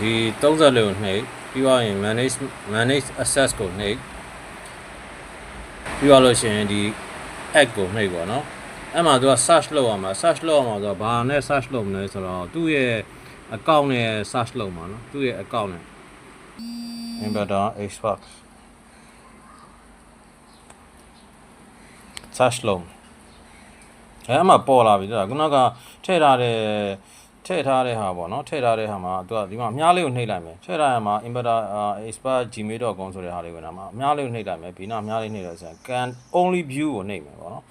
ဒီ30လေးကိုနှိပ်ပြီးတော့ရင် manage manage access ကိုနှိပ်ပြီးတော့လို့ရှိရင်ဒီ app ကိုနှိပ်ပေါ့နော်အဲ့မှာသူက search လုပ်ရမှာ search လုပ်ရမှာဆိုတော့ဘာနဲ့ search လုပ်မလဲဆိုတော့သူ့ရဲ့ account နဲ့ search လုပ်မှာနော်သူ့ရဲ့ account နဲ့ inverter xbox search လုပ်အဲ့မှာပေါ်လာပြီဆိုတာခုနကထည့်ထားတဲ့ ထည့်ထားတဲ့ဟာပေါ့နော်ထည့်ထားတဲ့ဟာမှာသူကဒီမှာအများလေးကိုနှိပ်လိုက်မယ်ထည့်ထားရမှာ inverter expert gmail.com ဆိုတဲ့ဟာလေးဝင်တာမှာအများလေးကိုနှိပ်လိုက်မယ်ဘီနာအများလေးနှိပ်လိုက်ဆိုရင် can only view ကိုနှိပ်မယ်ပေါ့နော်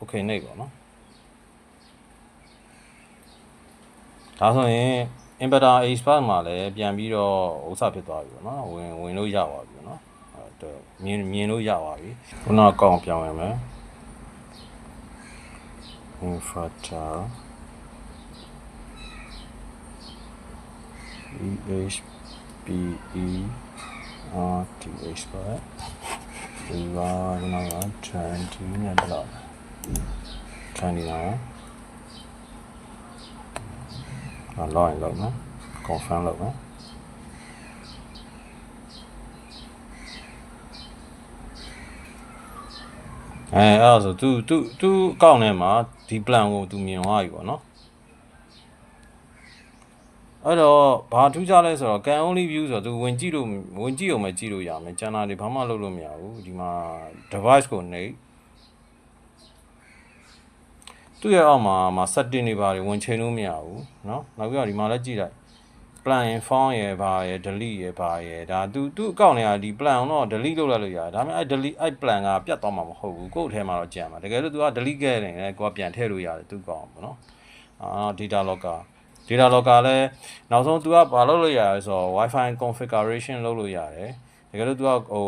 okay နှိပ်ပါနော်ဒါဆိုရင် inverter expert မှာလည်းပြန်ပြီးတော့ဥစ္စာဖြစ်သွားပြီပေါ့နော်ဝင်ဝင်လို့ရပါပြီပေါ့နော်အဲ့တော့မြင်မြင်လို့ရပါပြီခုနကအကောင့်ပြောင်းရမယ် inverter EHPE RTH ပါဒီပါဒီမှာ20နဲ့တော့20နော်အလောင်းလောက်နော် confirm လောက်နော်အဲအဲ့ဒါဆို तू तू तू အကောင့်ထဲမှာဒီ plan ကို तू မြင်သွားပြီပေါ့နော် အဲ့တော့ဘာထူးခြားလဲဆိုတော့ can only view ဆိုတော့သူဝင်ကြည့်လို့ဝင်ကြည့်အောင်ပဲကြည့်လို့ရမယ်ကျန်တာတွေဘာမှလုပ်လို့မရဘူးဒီမှာ device ကိုနှိပ်သူ့ရဲ့အောက်မှာမှာ setting တွေပါတယ်ဝင်ချိန်လို့မရဘူးเนาะနောက်ပြီးတော့ဒီမှာလည်းကြည့်လိုက် plan and found ရယ်ဘာရယ် delete ရယ်ဘာရယ်ဒါသူသူ့အကောင့်တွေကဒီ plan တော့ delete လုပ်လိုက်လို့ရတယ်ဒါပေမဲ့အဲ့ delete အဲ့ plan ကပြတ်သွားမှာမဟုတ်ဘူးကိုယ့်အထဲမှာတော့ကြံမှာတကယ်လို့ तू က delete ခဲ့ရင်လည်းကိုယ်ကပြန်ထည့်လို့ရတယ်သူ့ကောင်ပေါ့เนาะအာ data logger data locker လည်းနောက်ဆုံး तू ကဘာလုပ်လို့ရလဲဆိုတော့ wifi configuration လုပ်လို့ရတယ်တကယ်လို့ तू ကဟို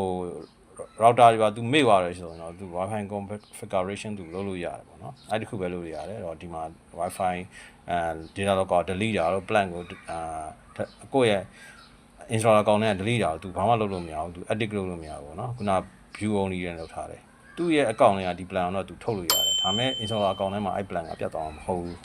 router တွေပါ तू မေ့သွားတယ်ဆိုတော့ तू wifi configuration तू လုပ်လို့ရတယ်ပေါ့နော်အဲ့ဒီခုပဲလုပ်လို့ရတယ်အဲ့တော့ဒီမှာ wifi အဲ data locker delete တာတော့ plan ကိုအာကိုယ့်ရဲ့ installer ကောင်နဲ့ delete တာကို तू ဘာမှလုပ်လို့မရဘူး तू edit လုပ်လို့မရဘူးပေါ့နော်ခုန view only နဲ့လုပ်ထားတယ်သူ့ရဲ့ account တွေကဒီ plan တော့ तू ထုတ်လို့ရတယ်ဒါပေမဲ့ installer account ထဲမှာအဲ့ plan ကပြတ်သွားမှာမဟုတ်ဘူး